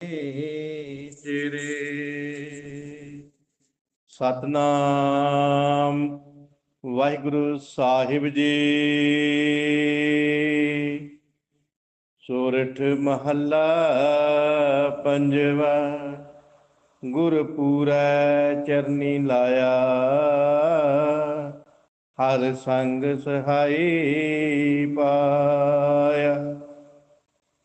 ਤੇਰੇ ਸਤਨਾਮ ਵਾਹਿਗੁਰੂ ਸਾਹਿਬ ਜੀ। ਸੋਰਠ ਮਹੱਲਾ ਪੰਜਵਾ ਗੁਰਪੂਰੈ ਚਰਨੀ ਲਾਇਆ। ਹਰ ਸੰਗ ਸਹਾਈ ਪਾਇਆ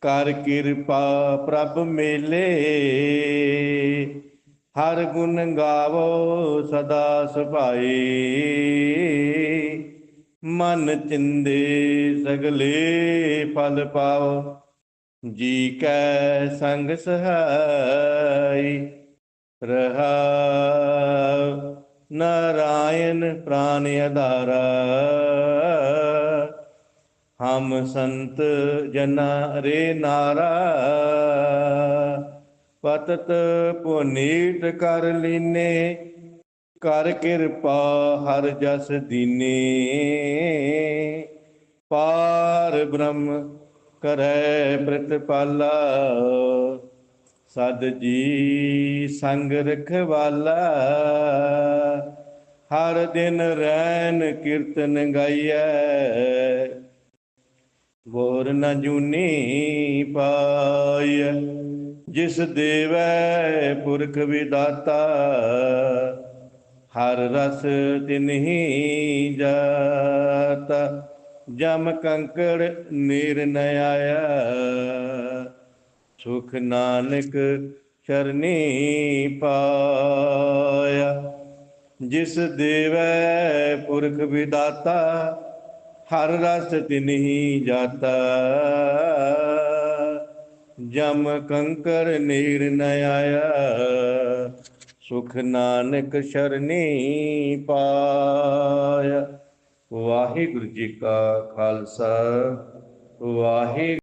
ਕਰ ਕਿਰਪਾ ਪ੍ਰਭ ਮੇਲੇ। ਹਰ ਗੁਣ ਗਾਵੋ ਸਦਾ ਸੁਭਾਈ ਮਨ ਚਿੰਦੇ ਸਗਲੇ ਫਲ ਪਾਓ। ਜੀ ਕੈ ਸੰਗ ਸਹਾਈ। ਰਹਾ ਨਾਰਾਇਣ ਪ੍ਰਾਨ ਆਧਾਰਾ ਹਮ ਸੰਤ ਜਨਾ ਰੇ ਨਾਰਾ, ਪਤਤ ਪੁਨੀਤ ਕਰ ਲੀਨੇ, ਕਰ ਕਿਰਪਾ ਹਰ ਜਸ ਦੀਨੇ। ਪਾਰ ਬ੍ਰਹਮ ਕਰੈ ਪ੍ਰਤਪਾਲਾ ਸਦ ਜੀ ਸੰਗ ਰਖਵਾਲਾ। ਹਰ ਦਿਨ ਰੈਨ ਕੀਰਤਨ ਗਾਈਐ ਹੋਰ ਨ ਜੂਨੀ ਪਾਇ ਜਿਸ ਦੇਵੈ ਪੁਰਖ ਵਿਦਾਤਾ, ਹਰ ਰਸ ਤਿਨਹੀ ਜਾਤਾ। ਜਮ ਕੰਕੜ ਨੀਰ ਨ ਆਇਆ, ਸੁਖ ਨਾਨਕ ਚਰਨੀ ਪਾਇਆ। ਜਿਸ ਦੇਵੈ ਪੁਰਖ ਵਿਦਾਤਾ ਹਰ ਰਸ ਤਿਨਹੀ ਜਾਤਾ। ਜਮ ਕੰਕਰ ਨੀਰ ਨ ਆਇਆ। ਸੁਖ ਨਾਨਕ ਸ਼ਰਨੀ ਪਾਇਆ। ਵਾਹਿਗੁਰੂ ਜੀ ਕਾ ਖਾਲਸਾ। ਵਾਹਿਗੁਰੂ